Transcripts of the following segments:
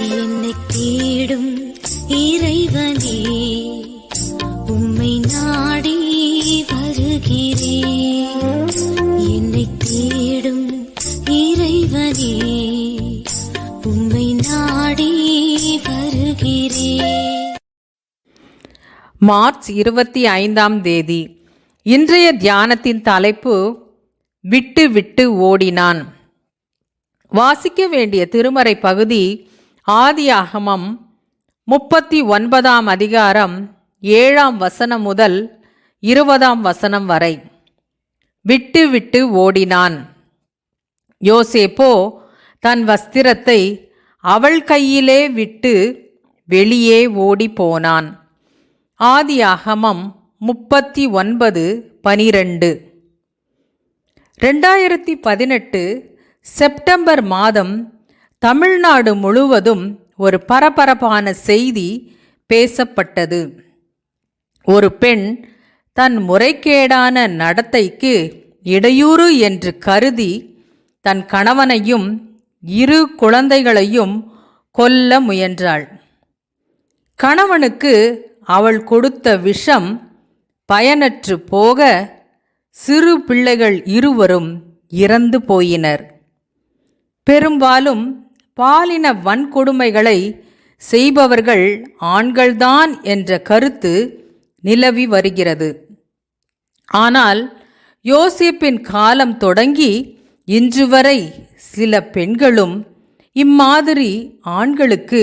என்னை தேடும் இறைவனே உம்மை நாடி வருகிறேன் என்னை தேடும் இறைவனே உம்மை நாடி வருகிறேன் மார்ச் இருபத்தி ஐந்தாம் தேதி இன்றைய தியானத்தின் தலைப்பு விட்டு விட்டு ஓடினான். வாசிக்க வேண்டிய திருமறை பகுதி ஆதியாகமம் முப்பத்தி ஒன்பதாம் அதிகாரம் ஏழாம் வசனம் முதல் இருபதாம் வசனம் வரை. விட்டு விட்டு ஓடினான். யோசேப்போ தன் வஸ்திரத்தை அவள் கையிலே விட்டு வெளியே ஓடி போனான் ஆதியாகமம் முப்பத்தி ஒன்பது பனிரெண்டு. ரெண்டாயிரத்தி பதினெட்டு செப்டம்பர் மாதம் தமிழ்நாடு முழுவதும் ஒரு பரபரப்பான செய்தி பேசப்பட்டது. ஒரு பெண் தன் முறைகேடான நடத்தைக்கு இடையூறு என்று கருதி தன் கணவனையும் இரு குழந்தைகளையும் கொல்ல முயன்றாள். கணவனுக்கு அவள் கொடுத்த விஷம் பயனற்று போக சிறு பிள்ளைகள் இருவரும் இறந்து போயினர். பெரும்பாலும் பாலின வன்கொடுமைகளை செய்பவர்கள் ஆண்கள்தான் என்ற கருத்து நிலவி வருகிறது. ஆனால் யோசிப்பின் காலம் தொடங்கி இன்று வரை சில பெண்களும் இம்மாதிரி ஆண்களுக்கு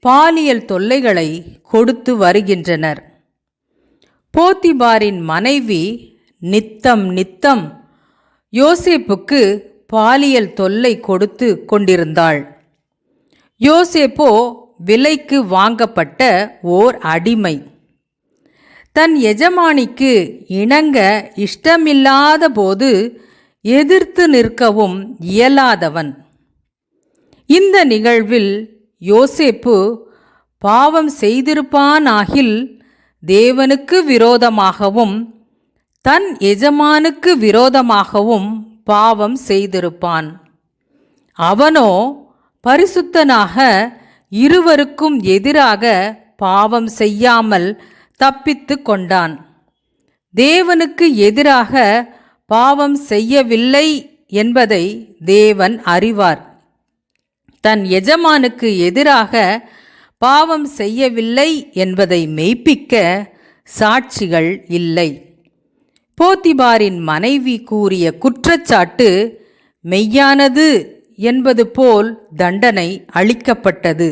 பாலியல் தொல்லைகளை கொடுத்து வருகின்றனர். போத்திபாரின் மனைவி நித்தம் நித்தம் யோசிப்புக்கு பாலியல் தொல்லை கொடுத்து கொண்டிருந்தாள். யோசேப்போ விலைக்கு வாங்கப்பட்ட ஓர் அடிமை. தன் எஜமானிக்கு இணங்க இஷ்டமில்லாத போது எதிர்த்து நிற்கவும் இயலாதவன். இந்த நிகழ்வில் யோசேப்பு பாவம் செய்திருப்பானாகில் தேவனுக்கு விரோதமாகவும் தன் எஜமானுக்கு விரோதமாகவும் பாவம் செய்திருப்பான். அவனோ பரிசுத்தனாக இருவருக்கும் எதிராக பாவம் செய்யாமல் தப்பித்து கொண்டான். தேவனுக்கு எதிராக பாவம் செய்யவில்லை என்பதை தேவன் அறிவார். தன் எஜமானுக்கு எதிராக பாவம் செய்யவில்லை என்பதை மெய்ப்பிக்க சாட்சிகள் இல்லை. போத்திபாரின் மனைவி கூறிய குற்றச்சாட்டு மெய்யானது. என்பது போல் தண்டனை அளிக்கப்பட்டது.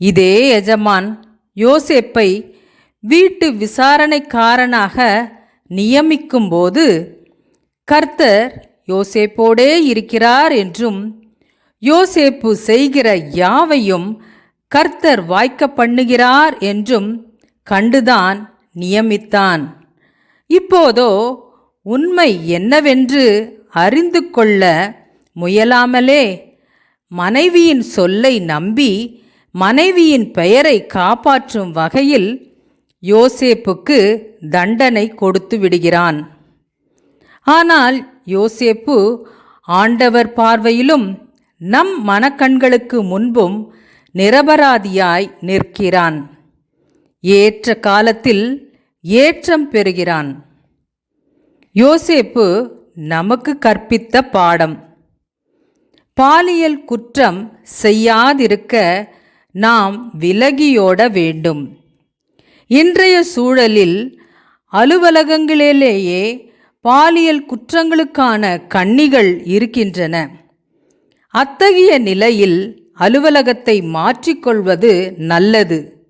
இதே எஜமான் யோசேப்பை வீட்டு விசாரணைக்காரனாக நியமிக்கும்போது கர்த்தர் யோசேப்போடே இருக்கிறார் என்றும் யோசேப்பு செய்கிற யாவையும் கர்த்தர் வாய்க்க பண்ணுகிறார் என்றும் கண்டுதான் நியமித்தான். இப்போதோ உண்மை என்னவென்று அறிந்து கொள்ள முயலாமலே. மனைவியின் சொல்லை நம்பி மனைவியின் பெயரை காப்பாற்றும் வகையில் யோசேப்புக்கு தண்டனை கொடுத்து விடுகிறான். ஆனால் யோசேப்பு ஆண்டவர் பார்வையிலும் நம் மனக்கண்களுக்கு முன்பும் நிரபராதியாய் நிற்கிறான். ஏற்ற காலத்தில் ஏற்றம் பெறுகிறான். யோசேப்பு நமக்கு கற்பித்த பாடம். பாலியல் குற்றம் செய்யாதிருக்க நாம் விலகியோட வேண்டும். இன்றைய சூழலில் அலுவலகங்களிலேயே பாலியல் குற்றங்களுக்கான கண்ணிகள் இருக்கின்றன. அத்தகைய நிலையில் அலுவலகத்தை மாற்றிக்கொள்வது நல்லது.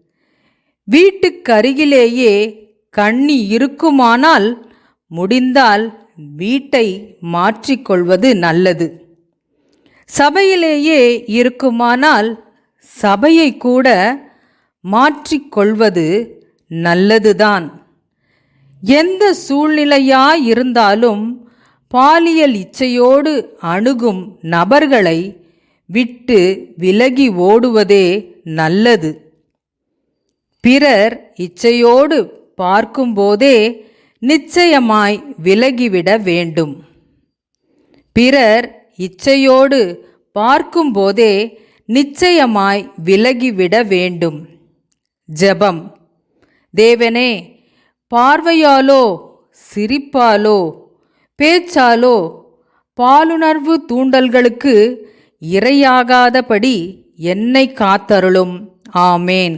வீட்டுக்கருகிலேயே கண்ணி இருக்குமானால் முடிந்தால் வீட்டை மாற்றிக்கொள்வது நல்லது. சபையிலேயே இருக்குமானால் சபையை கூட மாற்றிக்கொள்வது நல்லதுதான். எந்த சூழ்நிலையாயிருந்தாலும் பாலியல் இச்சையோடு அணுகும் நபர்களை விட்டு விலகி ஓடுவதே நல்லது. பிறர் இச்சையோடு பார்க்கும்போதே நிச்சயமாய் விலகிவிட வேண்டும். பிறர் இச்சையோடு பார்க்கும்போதே நிச்சயமாய் விலகிவிட வேண்டும். ஜெபம். தேவனே பார்வையாலோ சிரிப்பாலோ பேச்சாலோ பாலுணர்வு தூண்டல்களுக்கு இரையாகாதபடி என்னை காத்தருளும். ஆமேன்.